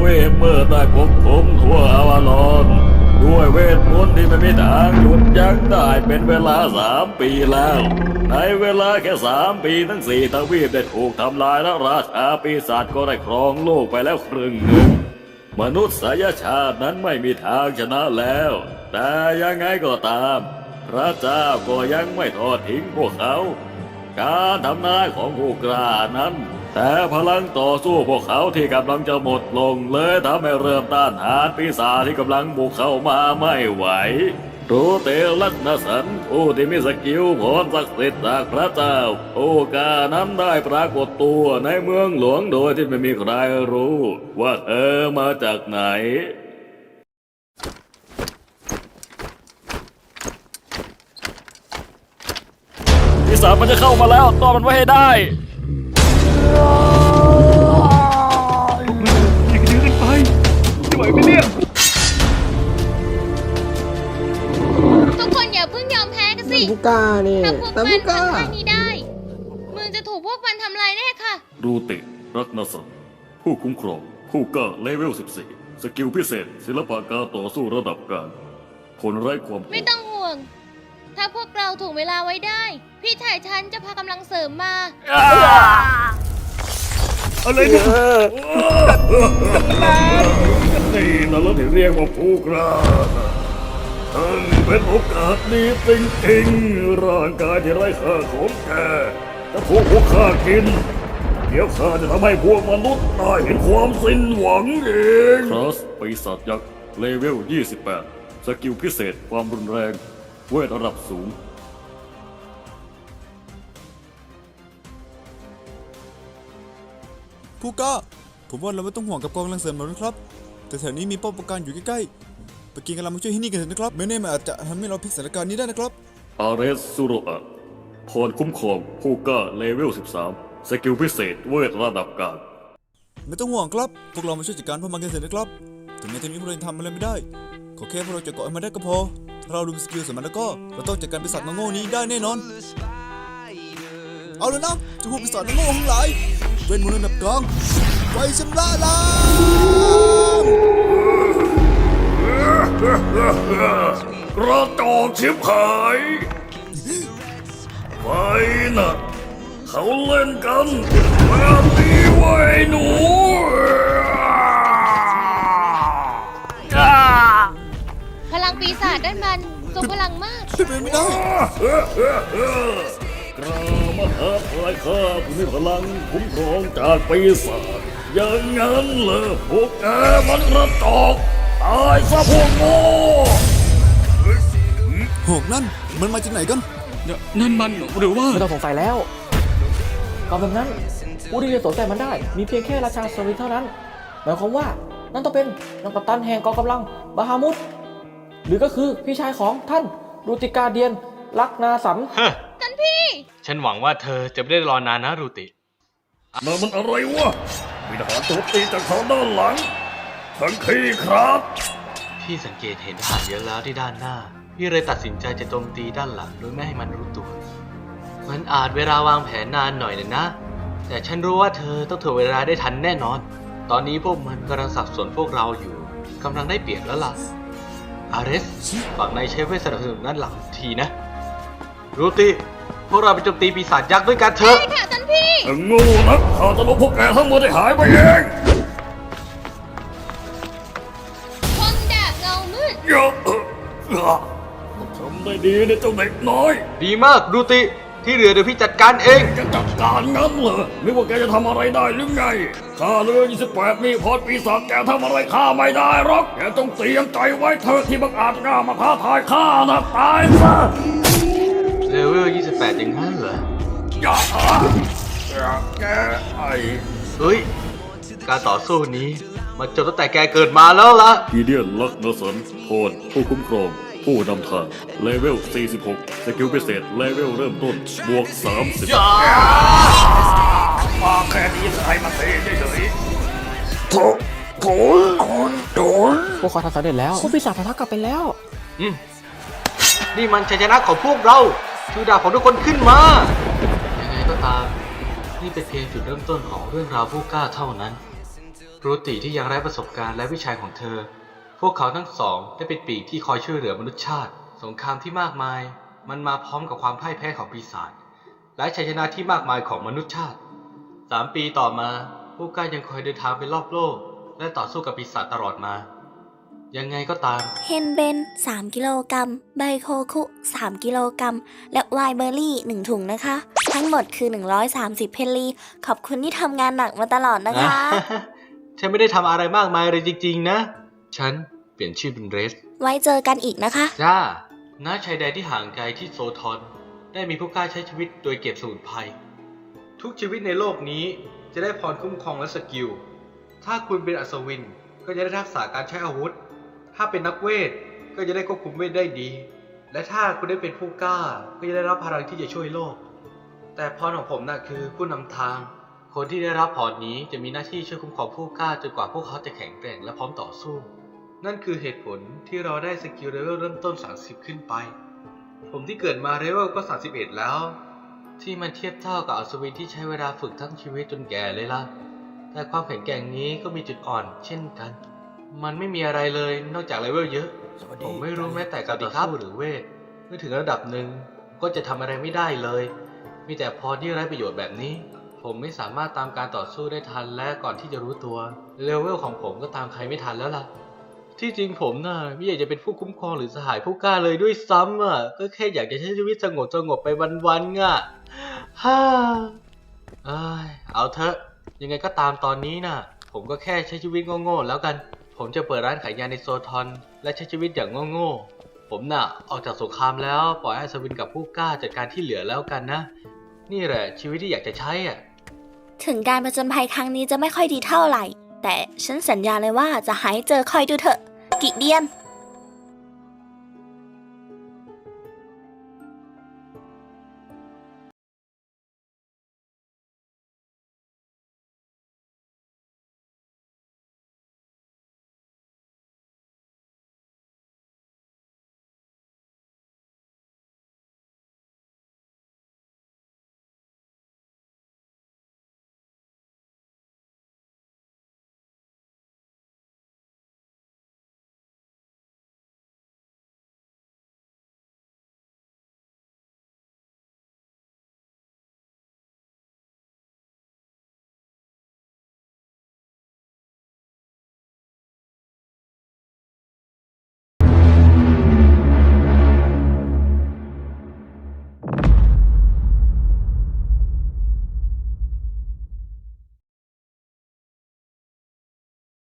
เวทเมื่อได้ปกคลุมทั่วอาวาลอนด้วยเวทมนต์ที่ไม่มีทางหยุดยั้งได้เป็นเวลาสามปีแล้ว ในเวลาแค่สามปีทั้งสี่ทวีปได้ถูกทำลายและราชาปีศาจก็ได้ครองโลกไปแล้วครึ่งหนึ่งมนุษยชาตินั้นไม่มีทางชนะแล้ว แต่ยังไงก็ตาม พระเจ้าก็ยังไม่ทอดทิ้งพวกเขา การทำนายของผู้กล้านั้น แต่พลังต่อสู้พวกเขาที่กำลังจะหมดลงเลยทำให้เริ่มต้านทานปีศาจที่กำลังบุกเข้ามาไม่ไหวรูเตลักนสันผู้ที่มีสกิลพรศักดิ์สิทธิ์จากพระเจ้าผู้ก้านั้นได้ปรากฏตัวในเมืองหลวงโดยที่ไม่มีใครรู้ ว่าเธอมาจากไหนปีศาจมันจะเข้ามาแล้วตอนมันไว้ให้ได้ ทุกคนอย่าเพิ่งยอมแพ้กันสิผู้กล้าเนี่ยถ้าพวกแต่มันผู้กล้าทำท่านี้ได้เมืองจะถูกพวกมันทำลายแน่ค่ะ รูติ รักนสันผู้คุ้มครองผู้กล้าเลเวล 14 สกิลพิเศษ ศิลปะการต่อสู้ระดับกลางผลไร้ความไม่ต้องห่วง ถ้าพวกเราถูกเวลาไว้ได้ พี่ชายฉันจะพากำลังเสริมมา อะไรเนี่ยนี่นั่นเราที่เรียกว่าผู้กล้าทั้งเป็นโอกาสดีจริงๆร่างกายที่ไร้ค่าของแกจะถูกพวกข้ากิน เดี๋ยวข้าจะทำให้พวกมนุษย์ได้เห็นความสิ้นหวังเองคลาสปีศาจยักษ์เลเวล 28 สกิลพิเศษความรุนแรง เวทระดับสูง ผู้กล้าผมว่าเราไม่ต้องห่วงกับกองกำลังเสริมหรอกนะครับ แต่แถวนี้มีป้อมปราการอยู่ใกล้ๆไปกินกำลังมาช่วยที่นี่กันเถอะนะครับไม่แน่มันอาจจะทำให้เราพลิกสถานการณ์นี้ได้นะครับ อาเรสซูโรอะพรคุ้มครองผู้กล้าเลเวล 13 สกิลพิเศษเวทระดับกลางไม่ต้องห่วงครับ พวกเรามาช่วยจัดการพวกมันกันเถอะนะครับ ถึงแม้ตอนนี้พวกเรายังทำอะไรไม่ได้ ขอแค่พวกเราจะเกาะให้มันได้ก็พอ ถ้าเราดูสกิลสมันแล้วก็ เราต้องจัดการปีศาจมังโง่นี้ได้แน่นอน เอาเลยนะเจะพวกปีศาจมังโง่ทั้งหลายเว้นมนต์ระดับกลางไฟชำระล้างกระจอกชิบหายไปนะเขาเล่นกันแบบนี้ไว้ยหนูอ่าพลังปีศาจด้านมันทรงพลังมาก เป็นไปไม่ได้กล้า มาท้าทายข้าผู้มีพลังคุ้มครองจากปีศาจอย่างนั้นเหรอพวกแกมันกระจอกตายซะพวกโง่หอกนั่นมันมาจากไหนกันนั่นมันหรือว่าไม่ต้องสงสัยแล้วก็แบบนั้นผู้ที่จะสวมใส่มันได้ มีเพียงแค่ราชาสวิตเท่านั้นหมายความว่านั่นต้องเป็นนักกัปตันแห่งกองกำลังบาฮามุดหรือก็คือพี่ชายของท่านรูติกาเดียนลักนาสันท่านพี่ ฉันหวังว่าเธอจะไม่ได้รอนานนะรูติ นั่นมันอะไรวะมีทหารโจมตีจากทางด้านหลังทังคีครับ พี่สังเกตเห็นทหารเยอะแล้วที่ด้านหน้า พี่เลยตัดสินใจจะโจมตีด้านหลังโดยไม่ให้มันรู้ตัว มันอาจเวลาวางแผนนานหน่อยนะนะ แต่ฉันรู้ว่าเธอต้องถ่วงเวลาได้ทันแน่นอน ตอนนี้พวกมันกำลังสับสนพวกเราอยู่กำลังได้เปรียบแล้วล่ะ อาเรสฝั่งในใช้เวทสนับสนุนด้านหลังทีนะ รูติ พวกเราไปโจมตีปีศาจยักษ์ด้วยกันเถอะใช่ค่ะท่านพี่ถ้าโงูนักข้าจะลบพวกแกทั้งหมดให้หายไปเองคมดาบเงามืด เยอะเออเออทำได้ดีเนี่ยเจ้าเด็กน้อย ดีมากรูติที่เหลือเดี๋ยวพี่จัดการเอง จะจัดการงั้นเหรอนึกว่าแกจะทำอะไรได้หรือไง ข้าเรือ28นี่พอปีศาจแกทำอะไรข้าไม่ได้หรอก แกต้องเตรียมใจไว้เถอะที่บังอาจกล้ามาท้าทายข้านะตายซะ เลเวล28อย่างนั้นเหรออย่าอย่าแกไอ้เฮ้ย การต่อสู้นี้มันจบตั้งแต่แกเกิดมาแล้วล่ะกีเดียนลักนสันโคนผู้คุ้มครอง ผู้นำทาง เลเวล 46 สกิลพิเศษ เลเวลเริ่มต้น บวก 30มาแค่นี้ใครมาเทเฉยๆโถโถโถพวกเขาทำสำเร็จแล้วผู้ปีศาจปะทะกลับไปแล้ว อืมนี่มันชัยชนะของพวกเรา ชูดาบของทุกคนขึ้นมา ยังไงก็ตาม นี่เป็นเพียงจุดเริ่มต้นของเรื่องราวผู้กล้าเท่านั้น รูติที่ยังไร้ประสบการณ์และวิชัยของเธอ พวกเขาทั้งสองได้เป็นปีกที่คอยช่วยเหลือมนุษยชาติ สงครามที่มากมาย มันมาพร้อมกับความพ่ายแพ้ของปีศาจ และชัยชนะที่มากมายของมนุษยชาติสามปีต่อมา ผู้กล้ายังคอยเดินทางไปรอบโลก และต่อสู้กับปีศาจตลอดมา ยังไงก็ตาม เฮนเบน 3 กิโลกรัมใบโคคุ 3 กิโลกรัม และไวน์เบอร์รี่ 1 ถุงนะคะ ทั้งหมดคือ 130 เพนลี ขอบคุณที่ทำงานหนักมาตลอดนะคะ ฉันไม่ได้ทำอะไรมากมายเลยจริง ๆ นะ ฉันเปลี่ยนชื่อเป็นเรส ไว้เจอกันอีกนะคะ จ้าณชายแดนที่ห่างไกลที่โซทอน ได้มีผู้กล้าใช้ชีวิตโดยเก็บสมุนไพร ทุกชีวิตในโลกนี้จะได้พรคุ้มครองและสกิล ถ้าคุณเป็นอัศวินก็จะได้ทักษะการใช้อาวุธ ถ้าเป็นนักเวทก็จะได้ควบคุมเวทได้ดี และถ้าคุณได้เป็นผู้กล้า ก็จะได้รับพลังที่จะช่วยโลก แต่พรของผมน่ะคือผู้นำทาง คนที่ได้รับพรนี้จะมีหน้าที่ช่วยคุ้มครองผู้กล้าจนกว่าพวกเขาจะแข็งแกร่งและพร้อมต่อสู้ นั่นคือเหตุผลที่เราได้สกิลเลเวลเริ่มต้น 30 ขึ้นไป ผมที่เกิดมาเลเวลก็ 31 แล้ว ที่มันเทียบเท่ากับอัศวินที่ใช้เวลาฝึกทั้งชีวิตจนแก่เลยล่ะแต่ความแข็งแกร่งนี้ก็มีจุดอ่อนเช่นกัน มันไม่มีอะไรเลยนอกจากเลเวลเยอะสวัสดีผมไม่รู้แม้แต่การต่อสู้หรือเวทเมื่อถึงระดับหนึ่งก็จะทำอะไรไม่ได้เลย มีแต่พรที่ไร้ประโยชน์แบบนี้ ผมไม่สามารถตามการต่อสู้ได้ทันและก่อนที่จะรู้ตัวเลเวลของผมก็ตามใครไม่ทันแล้วล่ะ ที่จริงผมน่ะไม่อยากจะเป็นผู้คุ้มครองหรือสหายผู้กล้าเลยด้วยซ้ำอะก็แค่อยากจะใช้ชีวิตสงบสงบๆไปวันๆอะฮ่าเอ้ยเอาเถอะยังไงก็ตามตอนนี้น่ะ ผมก็แค่ใช้ชีวิตโง่ๆแล้วกัน ผมจะเปิดร้านขายยาในโซทอน และใช้ชีวิตอย่างโง่ๆ ผมน่ะ ออกจากสงครามแล้วปล่อยให้สวินกับผู้กล้าจัดการที่เหลือแล้วกันนะ นี่แหละชีวิตที่อยากจะใช้อะ ถึงการประจนภัยครั้งนี้จะไม่ค่อยดีเท่าไหร่ แต่ฉันสัญญาเลยว่าจะหายเจอคอยดูเถอะ กิเดียน